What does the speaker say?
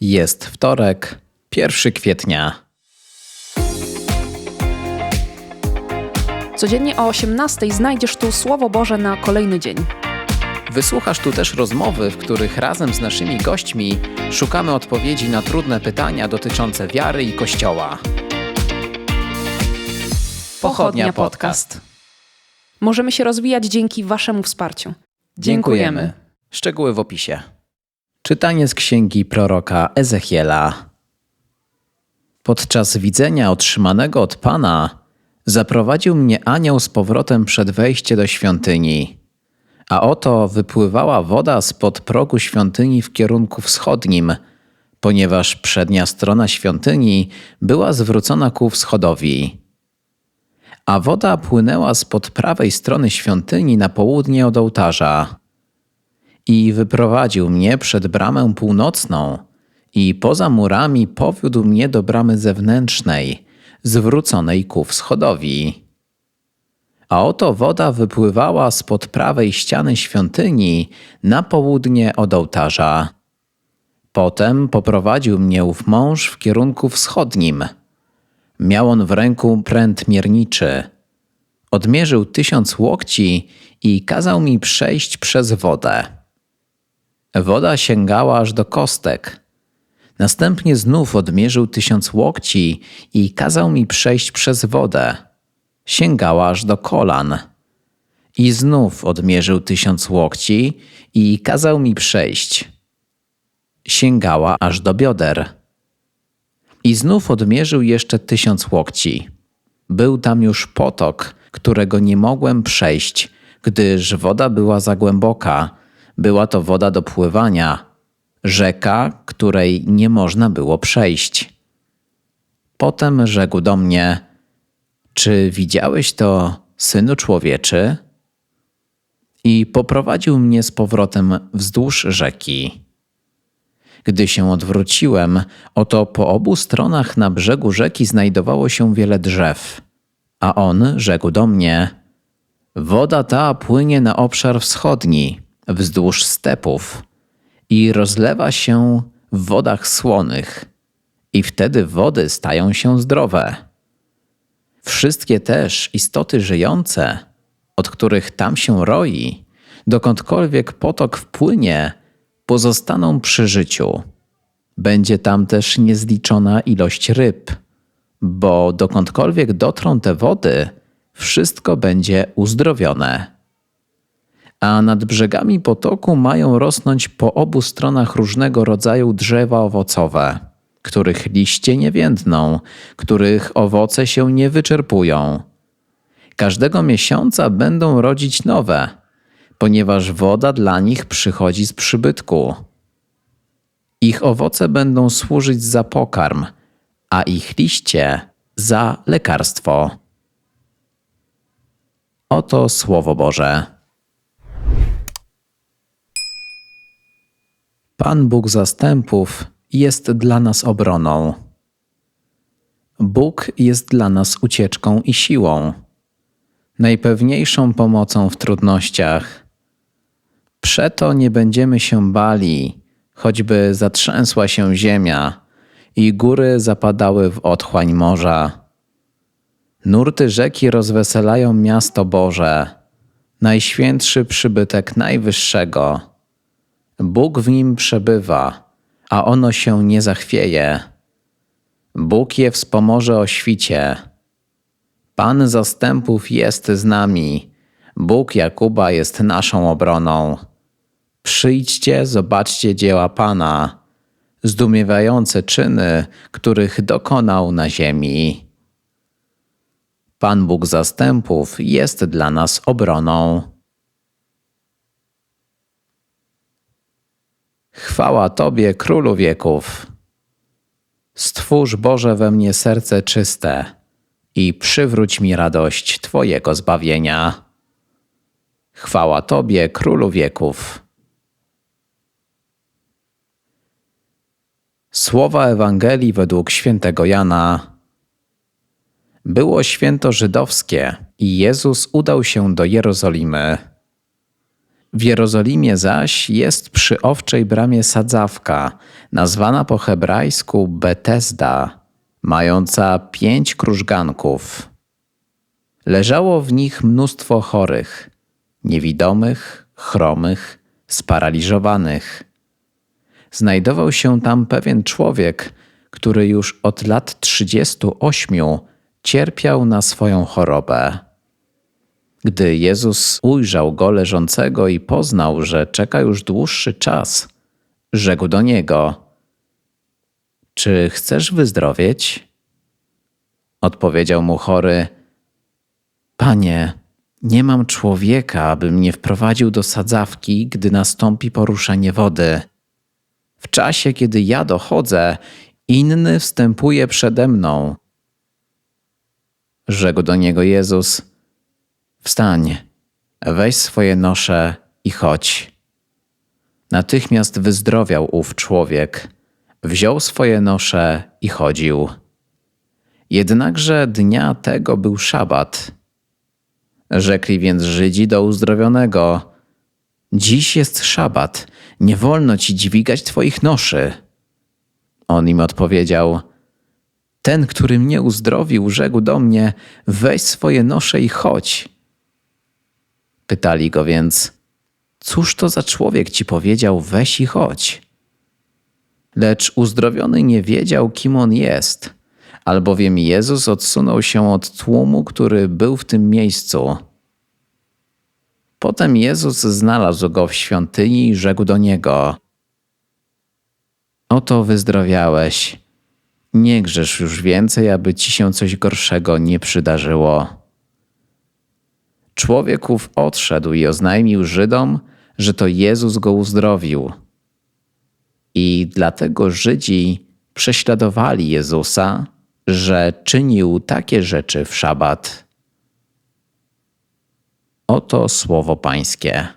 Jest wtorek, 1 kwietnia. Codziennie o 18 znajdziesz tu Słowo Boże na kolejny dzień. Wysłuchasz tu też rozmowy, w których razem z naszymi gośćmi szukamy odpowiedzi na trudne pytania dotyczące wiary i Kościoła. Pochodnia Podcast. Możemy się rozwijać dzięki Waszemu wsparciu. Dziękujemy. Szczegóły w opisie. Czytanie z księgi proroka Ezechiela. Podczas widzenia otrzymanego od Pana zaprowadził mnie anioł z powrotem przed wejście do świątyni. A oto wypływała woda spod progu świątyni w kierunku wschodnim, ponieważ przednia strona świątyni była zwrócona ku wschodowi. A woda płynęła spod prawej strony świątyni na południe od ołtarza i wyprowadził mnie przed bramę północną i poza murami powiódł mnie do bramy zewnętrznej, zwróconej ku wschodowi. A oto woda wypływała spod prawej ściany świątyni na południe od ołtarza. Potem poprowadził mnie ów mąż w kierunku wschodnim. Miał on w ręku pręt mierniczy. Odmierzył tysiąc łokci i kazał mi przejść przez wodę. Woda sięgała aż do kostek. Następnie znów odmierzył tysiąc łokci i kazał mi przejść przez wodę. Sięgała aż do kolan. I znów odmierzył tysiąc łokci i kazał mi przejść. Sięgała aż do bioder. I znów odmierzył jeszcze tysiąc łokci. Był tam już potok, którego nie mogłem przejść, gdyż woda była za głęboka. Była to woda do pływania, rzeka, której nie można było przejść. Potem rzekł do mnie: Czy widziałeś to, synu człowieczy? I poprowadził mnie z powrotem wzdłuż rzeki. Gdy się odwróciłem, oto po obu stronach na brzegu rzeki znajdowało się wiele drzew. A on rzekł do mnie: Woda ta płynie na obszar wschodni, wzdłuż stepów, i rozlewa się w wodach słonych, i wtedy wody stają się zdrowe. Wszystkie też istoty żyjące, od których tam się roi, dokądkolwiek potok wpłynie, pozostaną przy życiu. Będzie tam też niezliczona ilość ryb, bo dokądkolwiek dotrą te wody, wszystko będzie uzdrowione. A nad brzegami potoku mają rosnąć po obu stronach różnego rodzaju drzewa owocowe, których liście nie więdną, których owoce się nie wyczerpują. Każdego miesiąca będą rodzić nowe, ponieważ woda dla nich przychodzi z przybytku. Ich owoce będą służyć za pokarm, a ich liście za lekarstwo. Oto Słowo Boże. Pan Bóg zastępów jest dla nas obroną. Bóg jest dla nas ucieczką i siłą, najpewniejszą pomocą w trudnościach. Przeto nie będziemy się bali, choćby zatrzęsła się ziemia i góry zapadały w otchłań morza. Nurty rzeki rozweselają miasto Boże, najświętszy przybytek Najwyższego. Bóg w nim przebywa, a ono się nie zachwieje. Bóg je wspomoże o świcie. Pan zastępów jest z nami. Bóg Jakuba jest naszą obroną. Przyjdźcie, zobaczcie dzieła Pana, zdumiewające czyny, których dokonał na ziemi. Pan Bóg zastępów jest dla nas obroną. Chwała Tobie, Królu wieków. Stwórz Boże we mnie serce czyste i przywróć mi radość Twojego zbawienia. Chwała Tobie, Królu wieków. Słowa Ewangelii według świętego Jana. Było święto żydowskie i Jezus udał się do Jerozolimy. W Jerozolimie zaś jest przy owczej bramie sadzawka, nazwana po hebrajsku Betesda, mająca pięć krużganków. Leżało w nich mnóstwo chorych, niewidomych, chromych, sparaliżowanych. Znajdował się tam pewien człowiek, który już od lat 38 cierpiał na swoją chorobę. Gdy Jezus ujrzał go leżącego i poznał, że czeka już dłuższy czas, rzekł do niego: Czy chcesz wyzdrowieć? Odpowiedział mu chory: Panie, nie mam człowieka, aby mnie wprowadził do sadzawki, gdy nastąpi poruszenie wody. W czasie, kiedy ja dochodzę, inny wstępuje przede mną. Rzekł do niego Jezus: Wstań, weź swoje nosze i chodź. Natychmiast wyzdrowiał ów człowiek, wziął swoje nosze i chodził. Jednakże dnia tego był szabat. Rzekli więc Żydzi do uzdrowionego: Dziś jest szabat, nie wolno ci dźwigać twoich noszy. On im odpowiedział: Ten, który mnie uzdrowił, rzekł do mnie: Weź swoje nosze i chodź. Pytali go więc: Cóż to za człowiek ci powiedział: Weź i chodź? Lecz uzdrowiony nie wiedział, kim on jest, albowiem Jezus odsunął się od tłumu, który był w tym miejscu. Potem Jezus znalazł go w świątyni i rzekł do niego: Oto wyzdrowiałeś. Nie grzesz już więcej, aby ci się coś gorszego nie przydarzyło. Człowiek ów odszedł i oznajmił Żydom, że to Jezus go uzdrowił. I dlatego Żydzi prześladowali Jezusa, że czynił takie rzeczy w szabat. Oto słowo Pańskie.